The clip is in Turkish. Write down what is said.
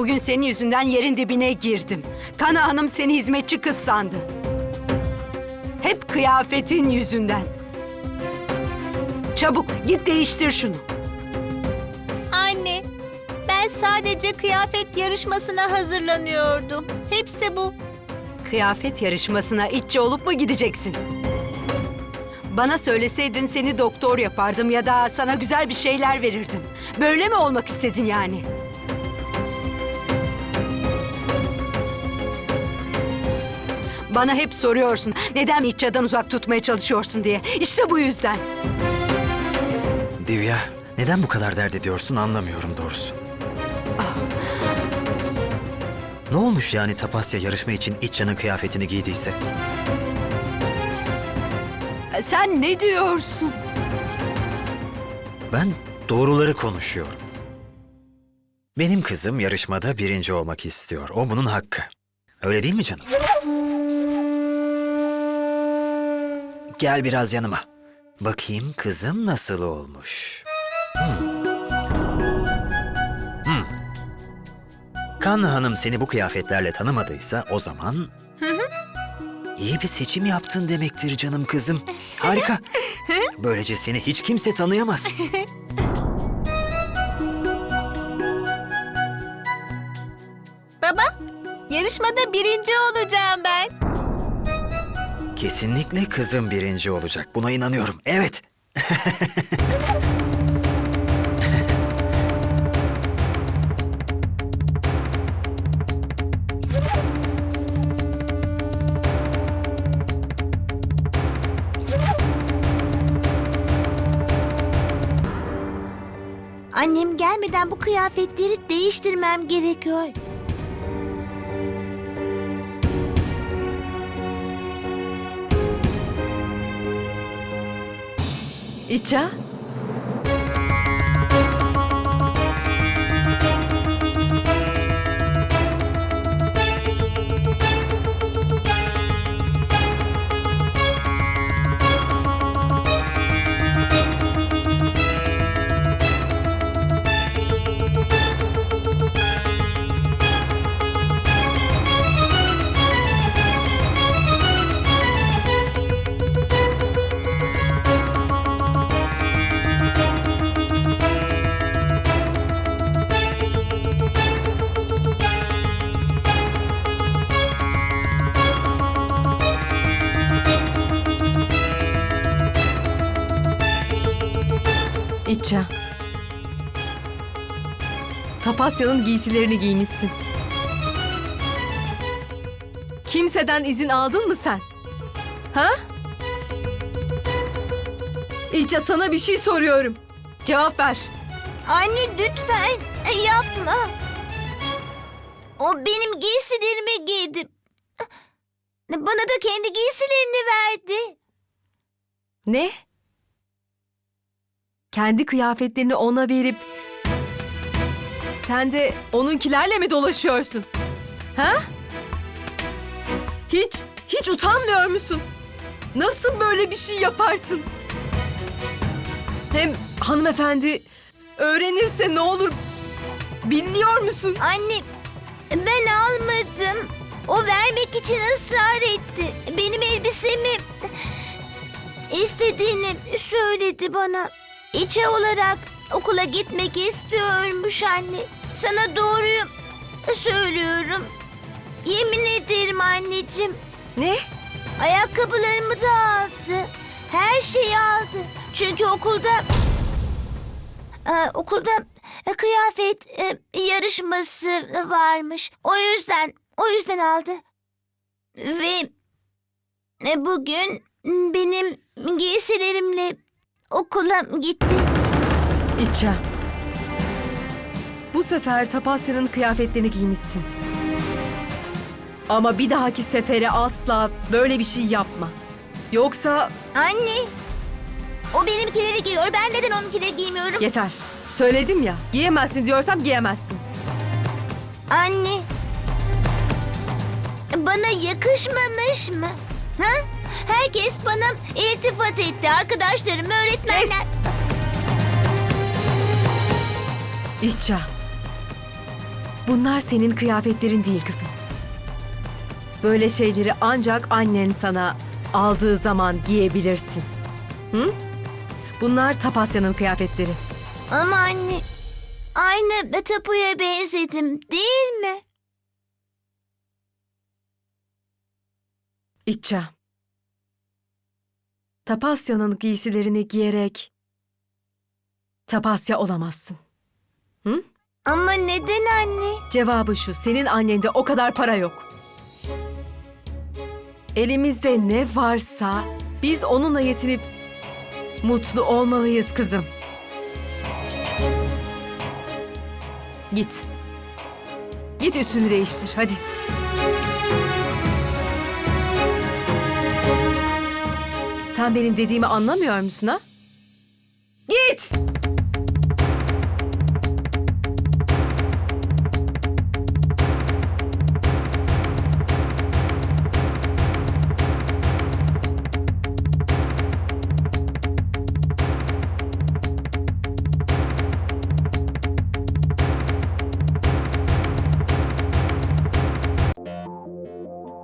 Bugün senin yüzünden yerin dibine girdim. Kana Hanım seni hizmetçi kız sandı. Hep kıyafetin yüzünden. Çabuk git değiştir şunu. Anne, ben sadece kıyafet yarışmasına hazırlanıyordum. Hepsi bu. Kıyafet yarışmasına itçi olup mu gideceksin? Bana söyleseydin seni doktor yapardım ya da sana güzel bir şeyler verirdim. Böyle mi olmak istedin yani? Bana hep soruyorsun neden İtça'dan uzak tutmaya çalışıyorsun diye. İşte bu yüzden. Divya, neden bu kadar dert ediyorsun anlamıyorum doğrusu. Ne olmuş yani Tapasya yarışma için İtcan'ın kıyafetini giydiyse? Sen ne diyorsun? Ben doğruları konuşuyorum. Benim kızım yarışmada birinci olmak istiyor. O bunun hakkı. Öyle değil mi canım? Gel biraz yanıma. Bakayım kızım nasıl olmuş. Hmm. Hmm. Kanlı Hanım seni bu kıyafetlerle tanımadıysa o zaman... iyi bir seçim yaptın demektir canım kızım. Harika. Böylece seni hiç kimse tanıyamaz. Baba, yarışmada birinci olacağım ben. Kesinlikle kızım birinci olacak. Buna inanıyorum. Evet. Annem gelmeden bu kıyafetleri değiştirmem gerekiyor. İça? İça. Tapasya'nın giysilerini giymişsin. Kimseden izin aldın mı sen? Ha? İlça sana bir şey soruyorum. Cevap ver. Anne lütfen yapma. O benim giysilerimi giydi. Bana da kendi giysilerini verdi. Ne? Kendi kıyafetlerini ona verip sen de onunkilerle mi dolaşıyorsun? Ha? Hiç, hiç utanmıyor musun? Nasıl böyle bir şey yaparsın? Hem hanımefendi öğrenirse ne olur biliyor musun? Anne ben almadım. O vermek için ısrar etti. Benim elbisemi istediğini söyledi bana. İçe olarak okula gitmek istiyormuş anne. Sana doğruyu söylüyorum. Yemin ederim anneciğim. Ne? Ayakkabılarımı da aldı. Her şeyi aldı. Çünkü okulda... Ee, okulda e, kıyafet e, yarışması varmış. O yüzden, o yüzden aldı. Ve e, bugün benim giysilerimle okula gitti. İça. Bu sefer Tapasya'nın kıyafetlerini giymişsin. Ama bir dahaki sefere asla böyle bir şey yapma. Yoksa Anne, o benimkileri giyiyor. Ben neden onunkileri giymiyorum? yeter. Söyledim ya, giyemezsin diyorsam giyemezsin. Anne. Bana yakışmamış mı? Ha? Herkes bana iltifat etti. Arkadaşlarım, öğretmenler. İça. Bunlar senin kıyafetlerin değil kızım. Böyle şeyleri ancak annen sana aldığı zaman giyebilirsin. Hı? Bunlar Tapasya'nın kıyafetleri. Ama anne aynı Tapu'ya benzedim değil mi? İtça. Tapasya'nın giysilerini giyerek Tapasya olamazsın. Ama neden anne? Cevabı şu, senin annende o kadar para yok. Elimizde ne varsa biz onunla yetinip mutlu olmalıyız kızım. Git. Git üstünü değiştir hadi. Sen benim dediğimi anlamıyor musun ha? Git!